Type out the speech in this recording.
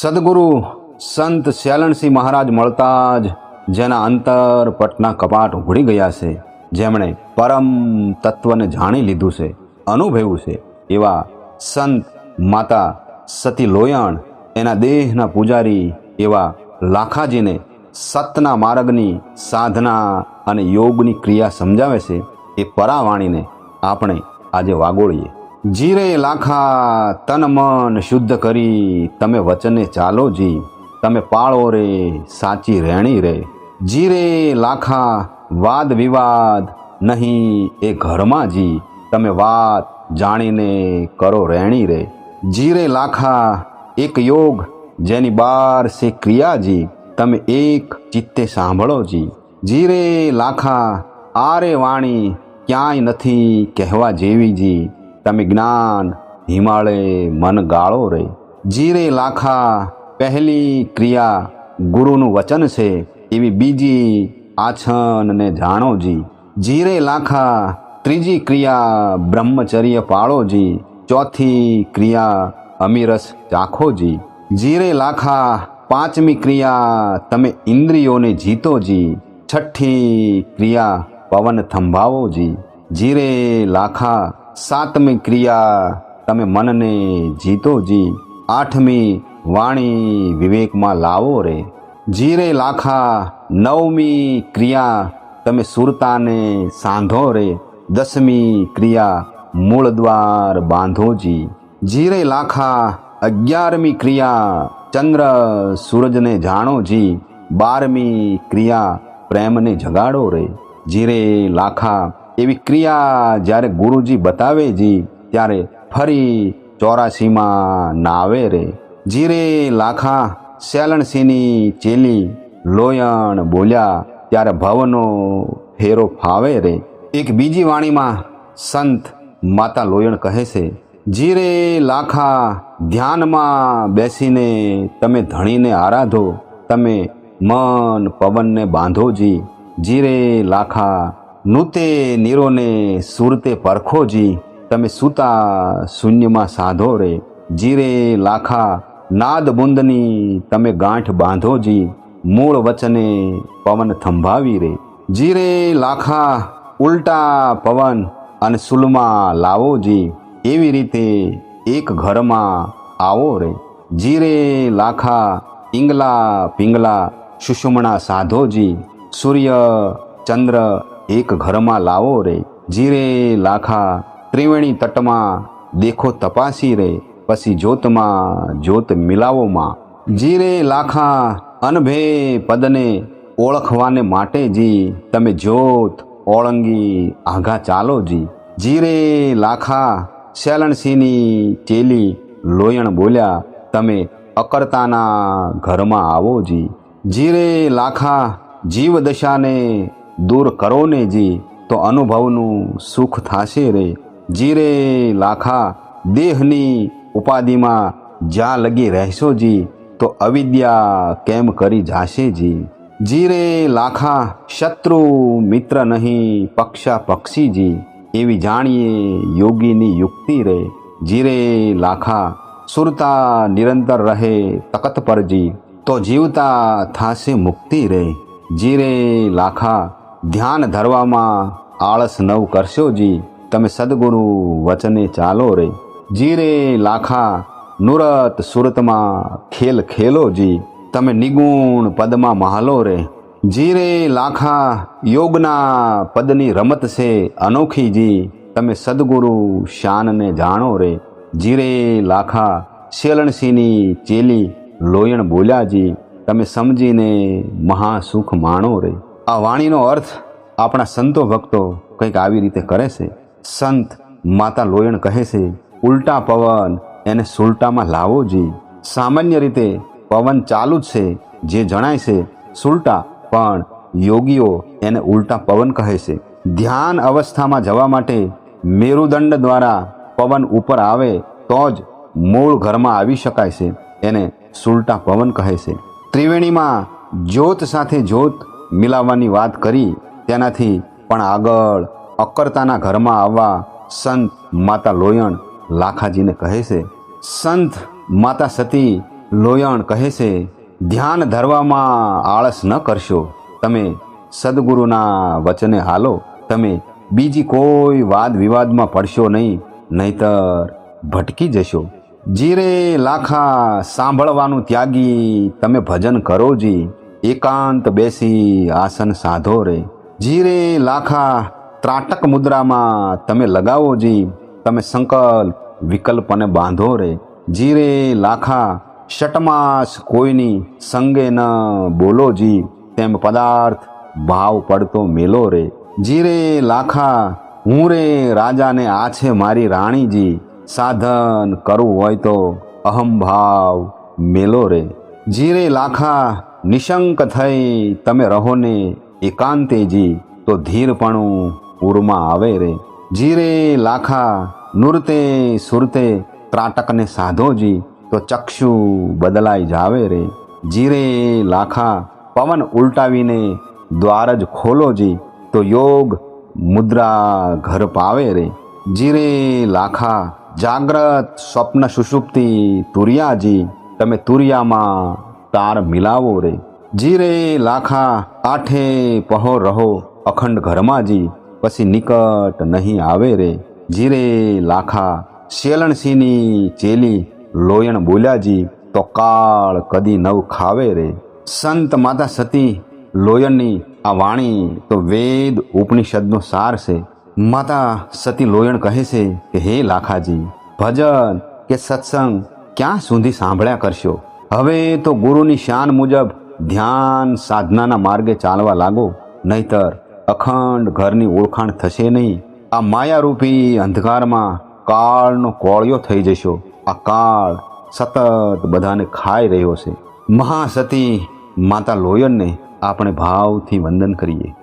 સદગુરુ સંત શ્યાલણસિંહ મહારાજ મળતા જ જેના અંતર પટના કપાટ ઉઘડી ગયા છે. જેમણે પરમ તત્વને જાણી લીધું છે, અનુભવ્યું છે. એવા સંત માતા સતી લોયણ એના દેહના પૂજારી, એવા લાખાજીને સતના માર્ગની સાધના અને યોગની ક્રિયા સમજાવે છે. એ પરાવાણીને આપણે આજે વાગોળીએ. જીરે લાખા તન મન શુદ્ધ કરી, તમે વચને ચાલો જી, તમે પાળો રે, સાચી રહેણી રે. જીરે લાખા, વાદ વિવાદ નહીં એ ઘરમાં જી, તમે વાત જાણીને કરો રહેણી રે. જીરે લાખા એક યોગ, જેની બાર છે ક્રિયાજી તમે એક ચિત્તે સાંભળો જી. જીરે લાખા, આરે વાણી ક્યાંય નથી કહેવા જેવી જી. તમે જ્ઞાન, હિમાલય, મન ગાળો રે. જીરે લાખા, પહેલી ક્રિયા ગુરુનું વચન છે, એવી બીજી આછનને જાણો જી. જીરે લાખા, ત્રીજી ક્રિયા બ્રહ્મચર્ય પાળો જી. ચોથી ક્રિયા અમીરસ ચાખો જી. જીરે લાખા, પાંચમી ક્રિયા તમે ઇન્દ્રિયોને જીતો જી. છઠ્ઠી ક્રિયા પવન થંભાવો જી. જીરે લાખા સાતમી ક્રિયા તમે મનને જીતો જી. આઠમી વાણી વિવેકમાં લાવો રે. જીરે લાખા નવમી ક્રિયા તમે સુરતાને સાંધો રે. દસમી ક્રિયા મૂળ દ્વાર બાંધો જી. જીરે લાખા અગિયારમી ક્રિયા ચંદ્ર સૂરજને જાણો જી. બારમી ક્રિયા પ્રેમને જગાડો રે. જીરે લાખા એવી ક્રિયા જ્યારે ગુરુજી બતાવે જી, ત્યારે ફરી ચોરાસીમાં નાવે રે. જીરે લાખા સેલણસિંહની ચેલી લોયણ બોલ્યા, ત્યારે ભવનો ફેરો ફાવે રે. એક બીજી વાણીમાં સંત માતા લોયણ કહે છે, જીરે લાખા ધ્યાનમાં બેસીને તમે ધણીને આરાધો, તમે મન પવનને બાંધો જી. જીરે લાખા નૂતે નીરોને સુરતે પરખોજી તમે સૂતા શૂન્યમાં સાધો રે. જીરે લાખા નાદ બુંદની તમે ગાંઠ બાંધોજી મૂળ વચને પવન થંભાવી રે. જીરે લાખા ઉલટા પવન અને સુલમાં લાવો જી, એવી રીતે એક ઘરમાં આવો રે. જીરે લાખા ઇંગલા પિંગલા સુષુમણા સાધોજી સૂર્ય ચંદ્ર એક ઘરમાં લાવો રે જીરે લાખા, ત્રિવેણી તટમાં દેખો તપાસી રે, પછી જોતમાં જ્યોત મિલાવોમાં જીરે લાખા, અનભે પદને ઓળખવાને માટે જી, તમે જોત ઓળંગી આઘા ચાલો જી. જીરે લાખા શેલણસિંહની ચેલી લોયણ બોલ્યા, તમે અકર્તાના ઘરમાં આવો જી. જીરે લાખા જીવ દશાને દૂર કરો ને જી, તો અનુભવનું સુખ થાશે રે. જીરે લાખા, દેહની ઉપાધિમાં જ્યાં લગી રહેશો જી, તો અવિદ્યા કેમ કરી જાશે જી? જીરે લાખા, શત્રુ મિત્ર નહીં, પક્ષા પક્ષીજી એવી જાણીએ યોગીની યુક્તિ રે. જીરે લાખા, સુરતા નિરંતર રહે તકત પરજી તો જીવતા થાશે મુક્તિ રે. જીરે લાખા ધ્યાન ધરવામાં આળસ નવ કરશો જી. તમે સદગુરુ વચને ચાલો રે. જીરે લાખા નુરત સુરતમાં ખેલ ખેલો જી. તમે નિગુણ પદમાં મહાલો રે. જીરે લાખા યોગના પદની રમત છે અનોખી જી. તમે સદગુરુ શાનને જાણો રે. જીરે લાખા શેલણસિંહની ચેલી લોયણ બોલ્યા જી. તમે સમજીને મહાસુખ માણો રે. આ વાણીનો અર્થ આપણા સંતો ભક્તો કંઈક આવી રીતે કરે છે. સંત માતા લોયણ કહે છે, ઉલટા પવન એને સુલટામાં લાવો જોઈએ સામાન્ય રીતે પવન ચાલુ જ છે, જે જણાય છે, સુલટા. પણ યોગીઓ એને ઉલટા પવન કહે છે. ધ્યાન અવસ્થામાં જવા માટે મેરુદંડ દ્વારા પવન ઉપર આવે તો જ મૂળ ઘરમાં આવી શકાય છે. એને સુલટા પવન કહે છે. ત્રિવેણીમાં જ્યોત સાથે જ્યોત મિલાવવાની વાત કરી, તેનાથી પણ આગળ અકર્તાના ઘરમાં આવવા સંત માતા લોયણ લાખાજીને કહે છે. સંત માતા સતી લોયણ કહે છે, ધ્યાન ધરવામાં આળસ ન કરશો. તમે સદગુરુના વચને હાલો. તમે બીજી કોઈ વાદ વિવાદમાં પડશો નહીં, નહીતર ભટકી જશો. જીરે લાખા સાંભળવાનું ત્યાગી તમે ભજન કરો જી. એકાંત બેસી આસન સાધો રે. જીરે લાખા ત્રાટક મુદ્રામાં તમે લગાવો જી તમે સંકલ્પ વિકલ્પને બાંધો રે. જીરે લાખા શટમાસ કોઈની સંગે ન બોલો જી તેમ પદાર્થ ભાવ પડતો મેલો રે. જીરે લાખા હું રે રાજાને આ છે મારી રાણીજી સાધન કરવું હોય તો અહમ ભાવ મેલો રે. જીરે લાખા નિશંક થઈ તમે રહો ને એકાંતેજી, તો ધીરપણું ઉરમાં આવે રે. જીરે લાખા નુરતે સુરતે ત્રાટકને સાધોજી, તો ચક્ષુ બદલાઈ જાવે રે. જીરે લાખા પવન ઉલટાવીને દ્વાર જ ખોલોજી, તો યોગ મુદ્રા ઘર પાવે રે. જીરે લાખા જાગ્રત સ્વપ્ન સુષુપ્તિ તુરિયાજી, તમે તુરિયામાં તાર મિલાવો રે. જીરે, લાખા, આઠે પહો રહો. અખંડ ઘરમાં જી પછી નિકટ નહીં આવે રે. જીરે, લાખા શેલણસિંહની ચેલી, લોયણ બોલ્યાજી, તો કાળ કદી નવ ખાવે રે. સંત માતા સતી, લોયણની આ વાણી તો વેદ ઉપનિષદનો સાર છે. માતા સતી લોયણ કહે છે કે, હે લાખાજી, ભજન કે સત્સંગ ક્યાં સુધી સાંભળ્યા કરશો? હવે તો ગુરુની શાન મુજબ ધ્યાન સાધનાના માર્ગે ચાલવા લાગો, નહીતર અખંડ ઘરની ઓળખાણ થશે નહીં. આ માયારૂપી અંધકારમાં કાળનો કોળિયો થઈ જશો. આ કાળ સતત બધાને ખાઈ રહ્યો છે. મહાસતી માતા લોયનને આપણે ભાવથી વંદન કરીએ.